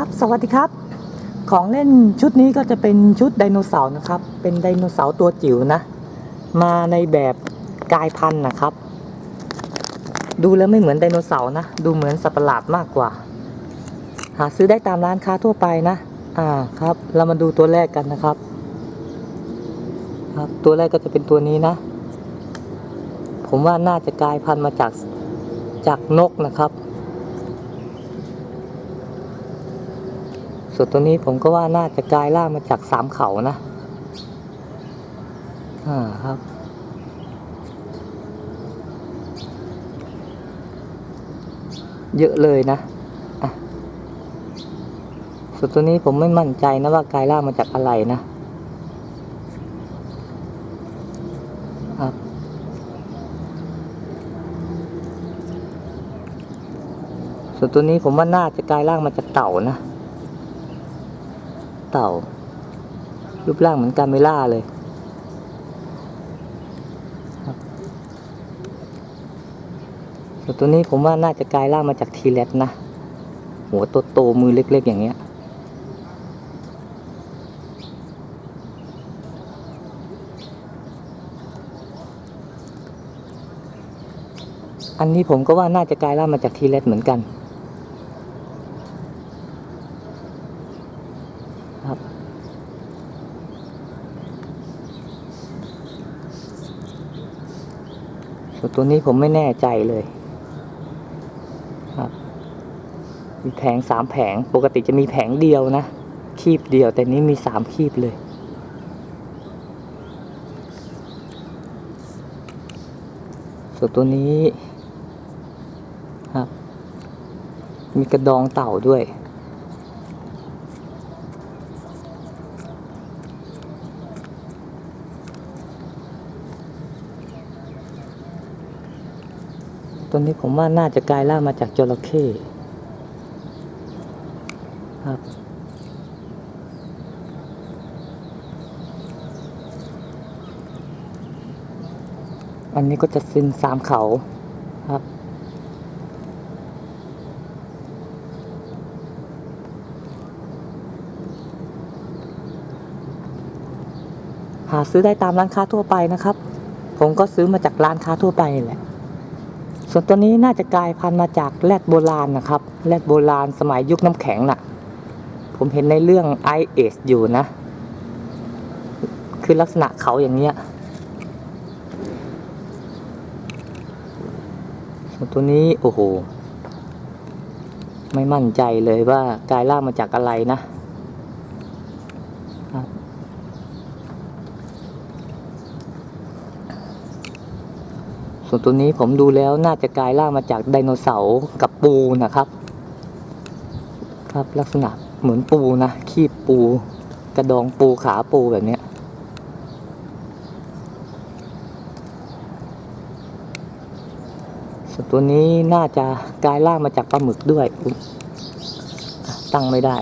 ครับ สวัสดีครับ ของเล่นชุดนี้ก็จะเป็นชุดไดโนเสาร์นะครับ เป็นไดโนเสาร์ตัวจิ๋วนะ มาในแบบกายพันธุ์นะครับ ดูแล้วไม่เหมือนไดโนเสาร์นะ ดูเหมือนสัตว์ประหลาดมากกว่า หาซื้อได้ตามร้านค้าทั่วไปนะ อ่าครับ เรามาดูตัวแรกกันนะครับ ครับ ตัวแรกก็จะเป็นตัวนี้นะ ผมว่าน่าจะกลายพันธุ์มาจากจากนกนะครับ ส่วนตัวนี้ผมก็ว่าน่าจะกลายร่างมาจากสามเขานะ อ่าครับ เยอะเลยนะอะส่วนตัวนี้ผมไม่มั่นใจนะว่ากลายร่างมาจากอะไรนะครับส่วนตัวนี้ผมว่าน่าจะกลายร่างมาจากเต่านะ เต่า รูปร่างเหมือนกาเมล่าเลยครับส่วนตัวนี้ผมว่าน่าจะกลายร่างมาจากทีเล็นะ หัวโตโตๆมือเล็ก ๆ อย่างเงี้ย อันนี้ผมก็ว่าน่าจะกลายร่างมาจากทีเล็เหมือนกัน ครับ ส่วน ตัวนี้ผมไม่แน่ใจเลยครับมีแผงสามแผงปกติจะมีแผงเดียวนะ คีบเดียว แต่นี้มีสามคีบเลย ส่วนตัวนี้ครับมีกระดองเต่าด้วย ตัวนี้ผมว่าน่าจะกลายร่างมาจากจระเข้ครับอันนี้ก็จะซินสามเขาครับ หาซื้อได้ตามร้านค้าทั่วไปนะครับ ผมก็ซื้อมาจากร้านค้าทั่วไปแหละ ส่วนตัวนี้น่าจะกลายพันธุ์มาจากแรดโบราณนะครับ แรดโบราณสมัยยุคน้ำแข็งน่ะ ผมเห็นในเรื่องไอเอสอยู่นะ คือลักษณะเขาอย่างเนี้ยส่วนตัวนี้โอ้โห ไม่มั่นใจเลยว่ากลายร่างมาจากอะไรนะ ครับ ส่วนตัวนี้ผมดูแล้วน่าจะกลายร่างมาจากไดโนเสาร์กับปูนะครับ ครับลักษณะเหมือนปูนะคีบปู กระดองปูขาปูแบบนี้ส่วนตัวนี้น่าจะกลายร่างมาจากปลาหมึกด้วยตั้งไม่ได้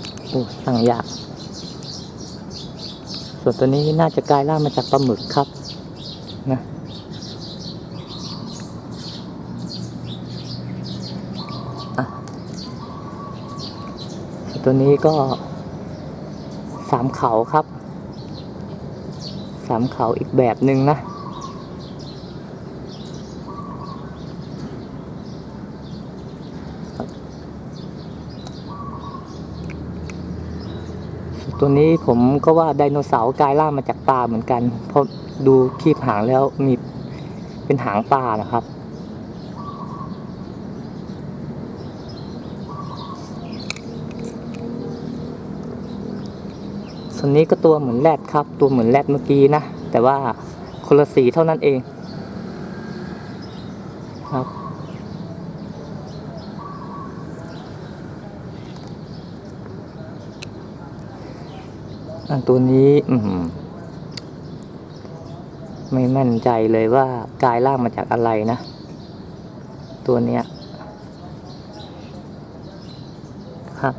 ตั้งยากส่วนตัวนี้น่าจะกลายร่างมาจากปลาหมึกครับนะ ตัวนี้ก็สามเขาครับสามเขาอีกแบบหนึ่งนะ ตัวนี้ผมก็ว่าไดโนเสาร์กลายร่ามาจากปลาเหมือนกัน เพราะดูคีบหางแล้วมีเป็นหางปลานะครับ ส่วนนี้ก็ตัวเหมือนแรดครับ ตัวเหมือนแรดเมื่อกี้นะ แต่ว่าคนละสีเท่านั้นเองครับอันตัวนี้อืไม่มั่นใจเลยว่ากลายร่างมาจากอะไรนะ ตัวเนี้ย ครับ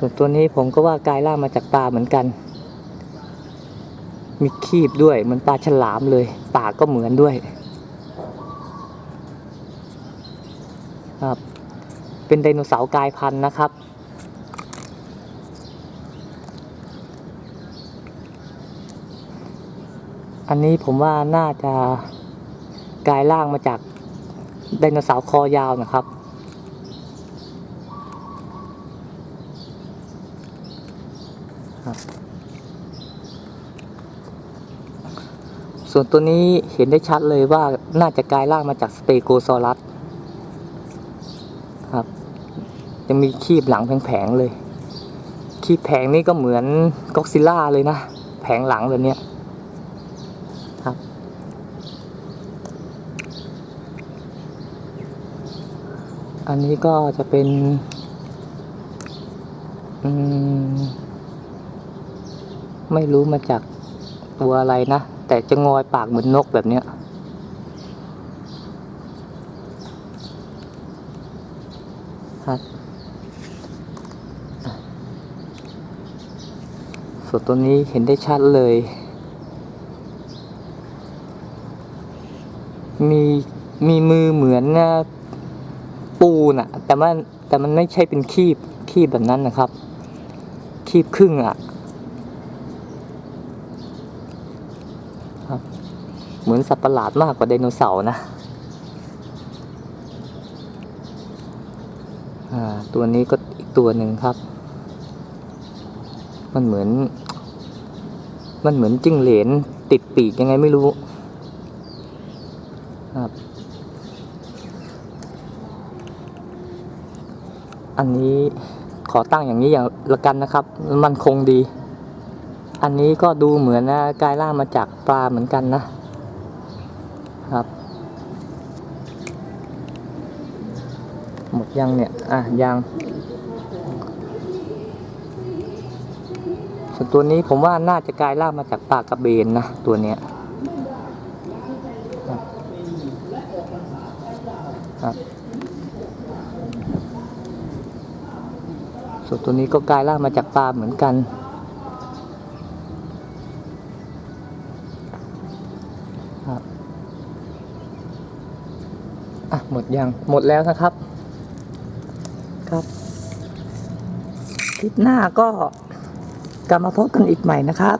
ส่วนตัวนี้ผมก็ว่ากายร่างมาจากปลาเหมือนกัน มีคีบด้วยเหมือนปลาฉลามเลย ปากก็เหมือนด้วย ครับ เป็นไดโนเสาร์กายพันธุ์นะครับอันนี้ผมว่าน่าจะกลายร่างมาจากไดโนเสาร์คอยาวนะครับ ส่วนตัวนี้เห็นได้ชัดเลยว่าน่าจะกลายร่างมาจากสเตโกซอรัสครับจะมีคีบหลังแผงๆเลย คีบแผงนี่ก็เหมือนก็อกซิล่าเลยนะ แผงหลังแบบนี้ครับ อันนี้ก็จะเป็น อืม ไม่รู้มาจากตัวอะไรนะ แต่จะงอยปากเหมือนนกแบบเนี้ยครับส่วนตัวนี้เห็นได้ชัดเลย มีมีมือเหมือนปูน่ะ แต่มันแต่มันไม่ใช่เป็นคีบคีบแบบนั้นนะครับ คีบครึ่งอะ เหมือนสัตว์ประหลาดมากกว่าไดโนเสาร์นะตัวนี้ก็อีกตัวหนึ่งครับ มันเหมือน มันเหมือนจิ้งเหลนติดปีกยังไงไม่รู้ครับอันนี้ขอตั้งอย่างนี้อย่างละกันนะครับ มันคงดี อันนี้ก็ดูเหมือนนะกลายร่ามาจากปลาเหมือนกันนะ ครับ หมดยังเนี่ย อะยังส่วนตัวนี้ผมว่าน่าจะกลายร่างมาจากปลากระเบนนะ ตัวเนี้ยครับส่วนตัวนี้ก็กลายร่างมาจากปลาเหมือนกัน ครับ อะหมดยังหมดแล้วนะครับ ครับคลิปหน้าก็กลับมาพบกันอีกใหม่นะครับ